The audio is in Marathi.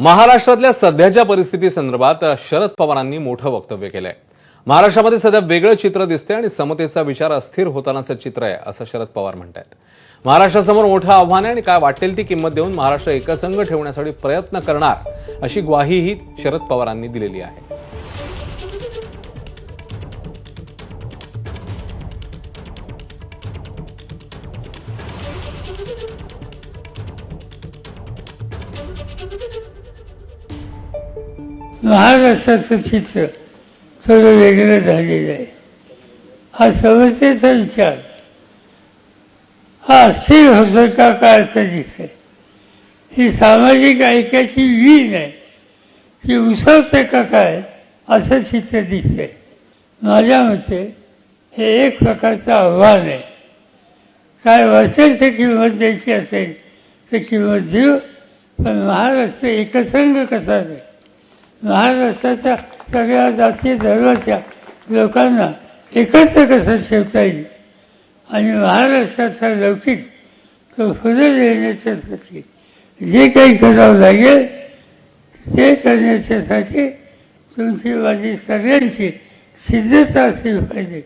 महाराष्ट्रातल्या सध्याच्या परिस्थितीसंदर्भात शरद पवारांनी मोठं वक्तव्य केलंय. महाराष्ट्रामध्ये सध्या वेगळं चित्र दिसतंय आणि समतेचा विचार अस्थिर होतानाचं चित्र आहे असं शरद पवार म्हणतात महाराष्ट्रासमोर मोठं आव्हान आहे आणि काय वाटेल ती किंमत देऊन महाराष्ट्र एकसंघ ठेवण्यासाठी प्रयत्न करणार अशी ग्वाहीही शरद पवारांनी दिलेली आहे. महाराष्ट्राचं चित्र थोडं वेगळं झालेलं आहे. हा समस्येचा विचार. हा अस्थिर होतो का काय असं दिसतंय. ही सामाजिक ऐक्याची वीण आहे. ती उसवते का काय असं चित्र दिसतंय. माझ्या मते हे एक प्रकारचं आव्हान आहे. काय वाचेल तर किंमत द्यायची असेल तर किंमत देऊ पण महाराष्ट्र एकसंघ कसा नाही महाराष्ट्राच्या सगळ्या जाती धर्माच्या लोकांना एकत्र कसं ठेवता येईल? आणि महाराष्ट्राचा लौकिक तो फुलं देण्याच्यासाठी जे काही करावं लागेल ते करण्याच्यासाठी तुमची माझी सगळ्यांची सिद्धता असली पाहिजे.